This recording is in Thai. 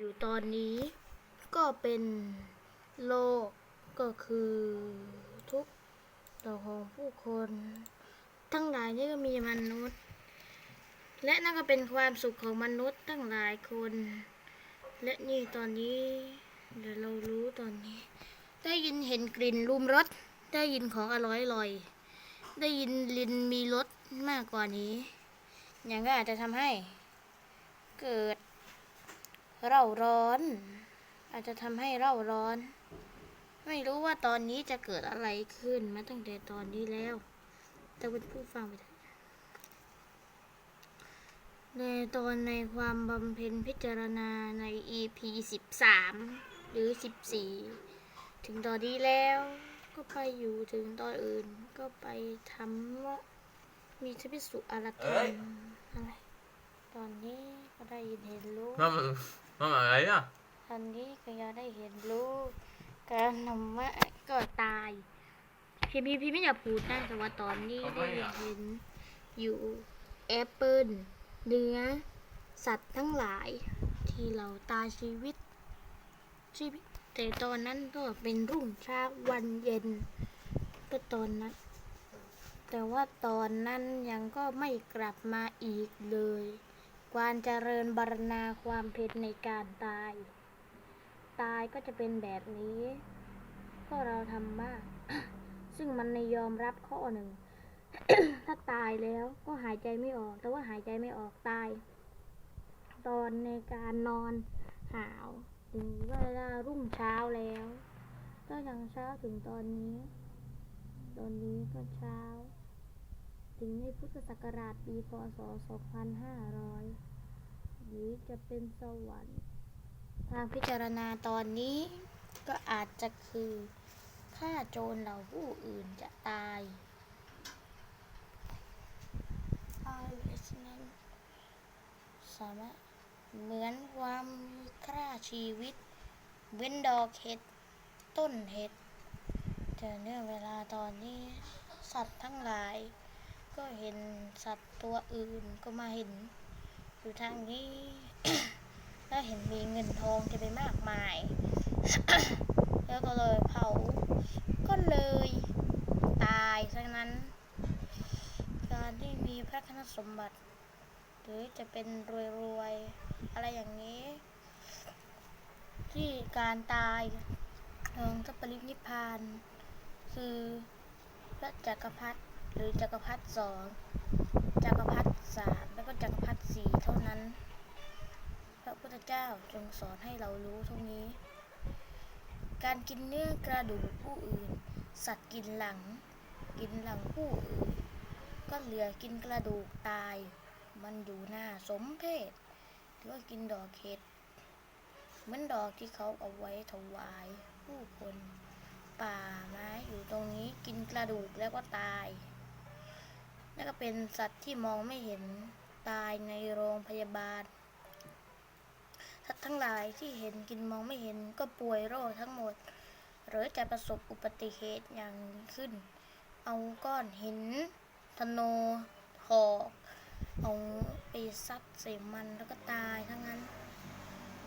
อยู่ตอนนี้ก็เป็นโลกก็คือทุกต่อของผู้คน ทั้งหลายนี่ก็มีมนุษย์ และนั่นก็เป็นความสุขของมนุษย์ตั้งหลายคน และนี่ตอนนี้ เดี๋ยวเรารู้ตอนนี้ ได้ยินเห็นกลิ่นรูมรสได้ยินของอร่อยอร่อยได้ยินลินมีรสมากกว่านี้ อย่างก็อาจจะทำให้เกิด เร่าร้อน อาจจะทำให้เร่าร้อน ไม่รู้ว่าตอนนี้จะเกิดอะไรขึ้นมาตั้งแต่ตอนนี้แล้ว แต่เป็นผู้ฟังไปเถอะในตอนในความบำเพ็ญพิจารณาใน EP 13 หรือ 14 ถึงตอนนี้แล้วก็ไปอยู่ถึงตอนอื่นก็ไปทำว่ามีทพิสุอารักเอ้ยอะไร ตอนนี้ก็ได้ยินเห็นรู้ Mamma, mamma Eia. ตอนนี้ก็ยังได้เห็นลูกการนำมาก็ตายพี่พี่พี่ไม่อยากพูดนะแต่ว่าตอนนี้ทำไมได้อะเห็นอยู่แอปเปิลเนื้อ สัตว์ทั้งหลาย ที่เราตายชีวิต ชีวิต แต่ตอนนั้นก็เป็นรุ่งเช้าวันเย็น ก็ตอนนั้น แต่ว่าตอนนั้นยังก็ไม่กลับมาอีกเลย ความเจริญบรรณาความเพ็ญในการตาย ตายก็จะเป็นแบบนี้ก็เราทำมาก ซึ่งมันในยอมรับข้อหนึ่ง ถ้าตายแล้วก็หายใจไม่ออก แต่ว่าหายใจไม่ออกตาย ตอนในการนอนหาวถึงเวลารุ่งเช้าแล้ว ก็ยังเช้าถึงตอนนี้ ตอนนี้ก็เช้า ถึงในพุทธศักราชปีพศ 2500 หรือจะเป็นสวรรค์ทางพิจารณาตอนนี้ก็อาจจะคือฆ่าโจรเหล่าผู้อื่นจะตาย always นั้นสามารถเหมือนความมีค่าชีวิต เว้นดอกเห็ด ต้นเห็ดแต่เนื่องเวลาตอนนี้ สัตว์ทั้งหลาย ก็เห็นสัตว์ตัวอื่นก็มาเห็น อยู่ทางนี้ แล้วเห็นมีเงินทองจะไปมากมาย แล้วก็เลยเผา ก็เลยตายซะนั้น การที่มีพระคณสมบัติ หรือจะเป็นรวยๆ อะไรอย่างนี้ ที่การตายของก็ปรินิพพาน คือพระจักรพรรดิ หรือจักรพรรดิสองจักรพรรดิสามแล้วก็จักรพรรดิสี่เท่านั้น พระพุทธเจ้าจงสอนให้เรารู้ตรงนี้ การกินเนื้อกระดูกผู้อื่น สัตว์กินหลัง กินหลังผู้อื่น ก็เหลือกินกระดูกตาย มันอยู่หน้าสมเพศหรือว่ากินดอกเห็ดเหมือนดอกที่เขาเอาไว้ถวายผู้คน ป่าไม้อยู่ตรงนี้กินกระดูกแล้วก็ตาย นั่นก็เป็นสัตว์ที่มองไม่เห็นตายในโรงพยาบาล สัตว์ทั้งหลายที่เห็นกินมองไม่เห็นก็ป่วยโรคทั้งหมด หรือจะประสบอุบัติเหตุอย่างขึ้น เอาก้อนหินธนูหอกเอาไปซัดใส่มันแล้วก็ตายทั้งนั้น